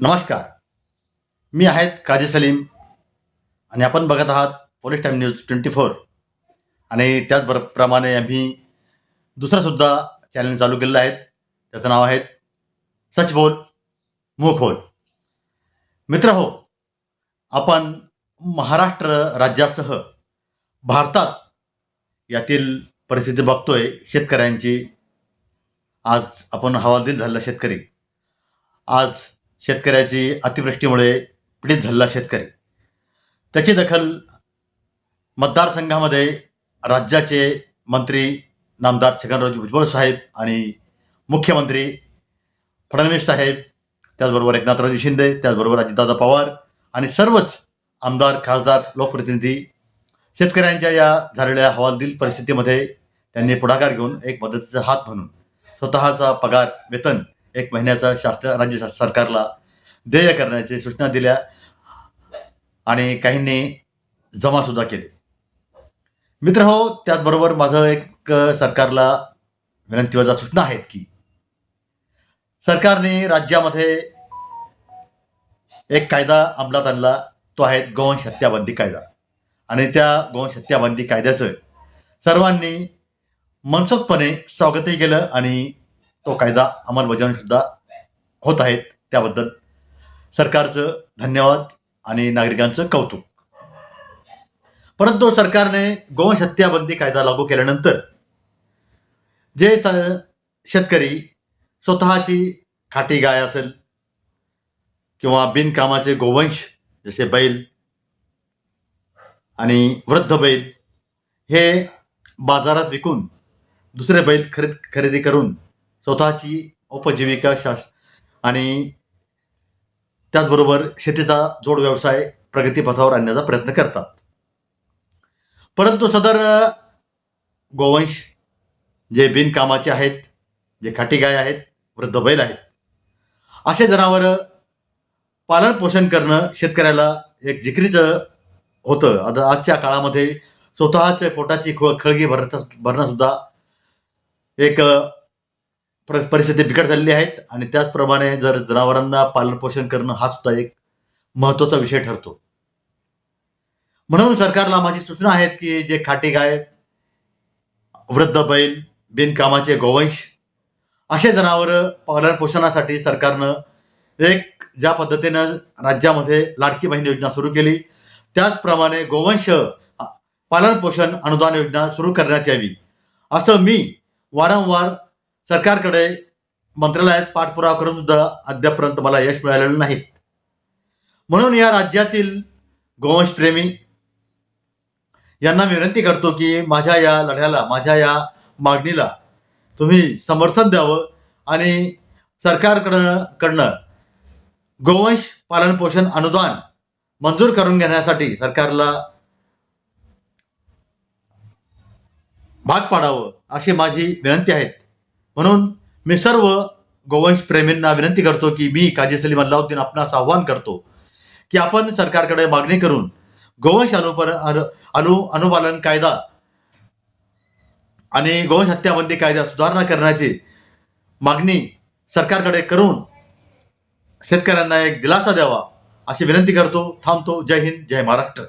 नमस्कार. मी आहेत काजी सलीम आणि आपण बघत आहात police time news twenty four. आणि त्याचप्रमाणे आम्ही दुसरासुद्धा चॅनल चालू केलेलं आहे. त्याचं नाव आहे सच बोल मुख मित्र हो आपण महाराष्ट्र राज्यासह भारतात यातील परिस्थिती बघतोय शेतकऱ्यांची. आज आपण हवालदिल झालेला शेतकरी. आज शेतकऱ्याची अतिवृष्टीमुळे पीडित झालेला शेतकरी. त्याची दखल मतदारसंघामध्ये राज्याचे मंत्री नामदार छगनरावजी भुजबळ साहेब आणि मुख्यमंत्री फडणवीस साहेब त्याचबरोबर एकनाथरावजी शिंदे त्याचबरोबर अजितदादा पवार आणि सर्वच आमदार खासदार लोकप्रतिनिधी शेतकऱ्यांच्या या झालेल्या हवालदिल परिस्थितीमध्ये त्यांनी पुढाकार घेऊन एक मदतीचा हात म्हणून स्वतःचा पगार वेतन एक महिन्याचा शास्त्र राज्य सरकारला देय करण्याची सूचना दिल्या आणि काहींनी जमासुद्धा केले. मित्र हो त्याचबरोबर माझं एक सरकारला विनंती वजा सूचना आहेत की सरकारने राज्यामध्ये एक कायदा अंमलात आणला तो आहे गोवंश हत्याबंदी कायदा. आणि त्या गोवंश हत्याबंदी कायद्याचं सर्वांनी मनसोक्तपणे स्वागतही केलं आणि तो कायदा अंमलबजावणी सुद्धा होत आहेत त्याबद्दल सरकारचं धन्यवाद आणि नागरिकांचं कौतुक. परंतु सरकारने गोवंश हत्याबंदी कायदा लागू केल्यानंतर जे स- शेतकरी स्वतःची खाटी गाय असेल किंवा बिनकामाचे गोवंश जसे बैल आणि वृद्ध बैल हे बाजारात विकून दुसरे बैल खरेद खरेदी करून स्वतःची उपजीविका शास आणि त्याचबरोबर शेतीचा जोड व्यवसाय प्रगतीपथावर आणण्याचा प्रयत्न करतात. परंतु सदर गोवंश जे बिनकामाचे आहेत जे खाटी गाय आहेत वृद्ध बैल आहेत असे जनावरं पालन पोषण करणं शेतकऱ्याला एक जिकरीचं होतं. आता आजच्या काळामध्ये स्वतःच्या पोटाची खळ खळगी भरता भरणंसुद्धा एक पर- परिस्थिती बिकट झालेली आहेत आणि त्याचप्रमाणे जर जनावरांना पालन पोषण करणं हा सुद्धा एक महत्त्वाचा विषय ठरतो. म्हणून सरकारला माझी सूचना आहेत की जे खाटी गाय वृद्ध बैल बिनकामाचे गोवंश असे जनावरं पालन पोषणासाठी सरकारनं एक ज्या पद्धतीनं राज्यामध्ये लाडकी बहीण योजना सुरू केली त्याचप्रमाणे गोवंश पालन पोषण अनुदान योजना सुरू करण्यात यावी असं मी वारंवार सरकारकडे मंत्रालयात पाठपुरावा करून सुद्धा अद्यापर्यंत मला यश मिळालेलं नाही. म्हणून या राज्यातील गोवंशप्रेमी यांना विनंती करतो की माझ्या या लढ्याला माझ्या या मागणीला तुम्ही समर्थन द्यावं आणि सरकारकडं कडनं गोवंश पालन पोषण अनुदान मंजूर करून घेण्यासाठी सरकारला भाग पाडावं अशी माझी विनंती आहेत म्हणून मी सर्व गोवंश प्रेमींना विनंती करतो की मी काजी सलीम अल्लाउद्दीन आपणास आव्हान करतो की आपण सरकारकडे मागणी करून गोवंश अनुपर अनु अनुपालन कायदा आणि गोवंश हत्याबंदी कायदा सुधारणा करण्याची मागणी सरकारकडे करून शेतकऱ्यांना एक दिलासा द्यावा अशी विनंती करतो थांबतो. जय हिंद जय महाराष्ट्र.